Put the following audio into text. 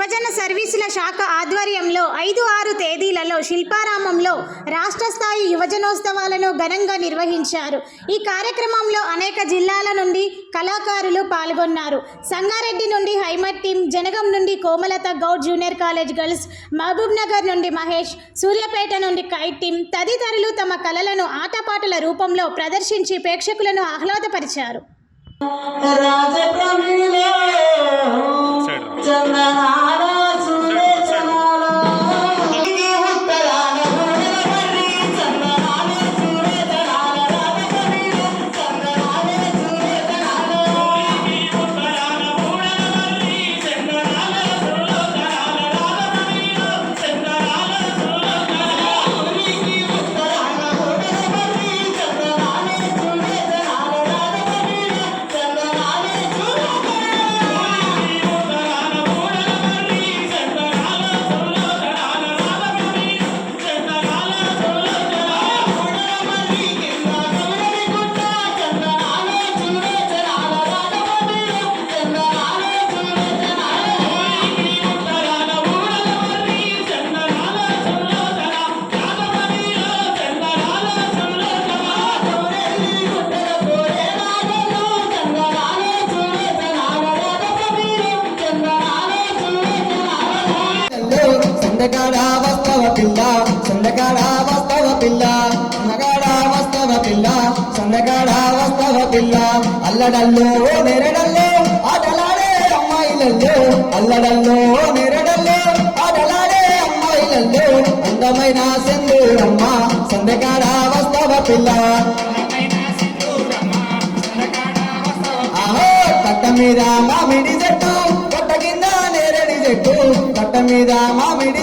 యువజన సర్వీసుల శాఖ ఆధ్వర్యంలో ఐదు ఆరు తేదీలలో శిల్పారామంలో రాష్ట్ర స్థాయి యువజనోత్సవాలను ఘనంగా నిర్వహించారు. ఈ కార్యక్రమంలో అనేక జిల్లాల నుండి కళాకారులు పాల్గొన్నారు. సంగారెడ్డి నుండి హైమత్ టీం జనగం నుండి Komalata Goud junior college girls Mahabubnagar నుండి మహేష్ సూర్యాపేట నుండి కైట్ టీం తదితరులు తమ కళలను ఆటపాటల రూపంలో ప్రదర్శించి ప్రేక్షకులను ఆహ్లాదపరిచారు. సందకాడ వస్తవ పిల్ల సందకాడ వస్తవ పిల్ల మగాడ వస్తవ పిల్ల సందకాడ వస్తవ పిల్ల అల్లడల్లో నెరడల్లో ఆటలాడే అమ్మాయిలల్లో అల్లడల్లో నెరడల్లో ఆటలాడే అమ్మాయిలల్లో. అందమైన సింధూరమ్మ సందకాడ వస్తవ పిల్ల కట్ట మీద మామిడి చెట్టు కట్ట కింద నేరడి చెట్టు కట్ట మీద మామిడి